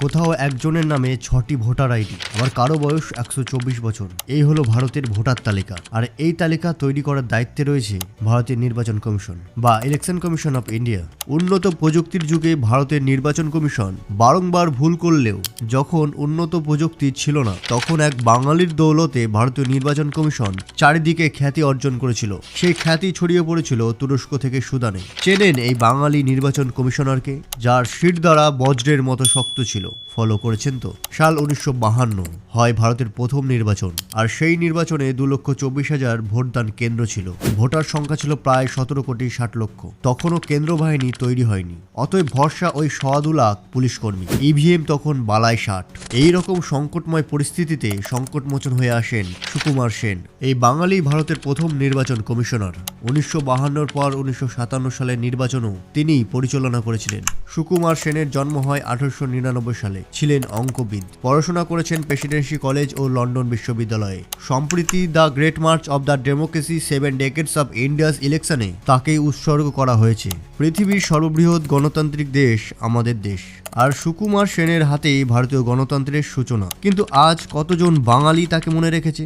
কোথাও একজনের নামে ছটি ভোটার আইডি, আবার কারও বয়স একশো চব্বিশ বছর। এই হলো ভারতের ভোটার তালিকা। আর এই তালিকা তৈরি করার দায়িত্বে রয়েছে ভারতের নির্বাচন কমিশন বা ইলেকশন কমিশন অফ ইন্ডিয়া। উন্নত প্রযুক্তির যুগে ভারতের নির্বাচন কমিশন বারংবার ভুল করলেও যখন উন্নত প্রযুক্তি ছিল না, তখন এক বাঙালির দৌলতে ভারতীয় নির্বাচন কমিশন চারিদিকে খ্যাতি অর্জন করেছিল। সেই খ্যাতি ছড়িয়ে পড়েছিল তুরস্ক থেকে সুদানে। চেনেন এই বাঙালি নির্বাচন কমিশনারকে, যার সিট দ্বারা বজ্রের মতো শক্ত ছিল। ফলো করেছেন তো। সাল উনিশশো হয় ভারতের প্রথম নির্বাচন, আর সেই নির্বাচনে দু লক্ষ চব্বিশ হাজার ভোটদান কেন্দ্র ছিল। ভোটার সংখ্যা ছিল প্রায় সতেরো কোটি ষাট লক্ষ। তখনও কেন্দ্র বাহিনী তৈরি হয়নি। অতএব ভরসা ওই সওয়া দু লাখ পুলিশ কর্মী ইভিএম তখন বালায় ষাট। এই রকম সংকটময় পরিস্থিতিতে সংকটমোচন হয়ে আসেন সুকুমার সেন, এই বাঙালি ভারতের প্রথম নির্বাচন কমিশনার। উনিশশো বাহান্নর পর উনিশশো সাতান্ন সালের নির্বাচনও তিনি পরিচালনা করেছিলেন। সুকুমার সেনের জন্ম হয় আঠারোশো নিরানব্বই সালে ছিলেন অঙ্কবিদ। পড়াশোনা করেছেন প্রেসিডেন্সি কলেজ ও লন্ডন বিশ্ববিদ্যালয়ে। সম্প্রতি the great march of the democracy seven decades of India's ইলেকশনে তাকে উৎসর্গ করা হয়েছে। পৃথিবীর সর্ববৃহৎ গণতান্ত্রিক দেশ আমাদের দেশ। আর সুকুমার সেনের হাতেই ভারতীয় গণতন্ত্রের সূচনা। কিন্তু আজ কতজন বাঙালি তাকে মনে রেখেছে?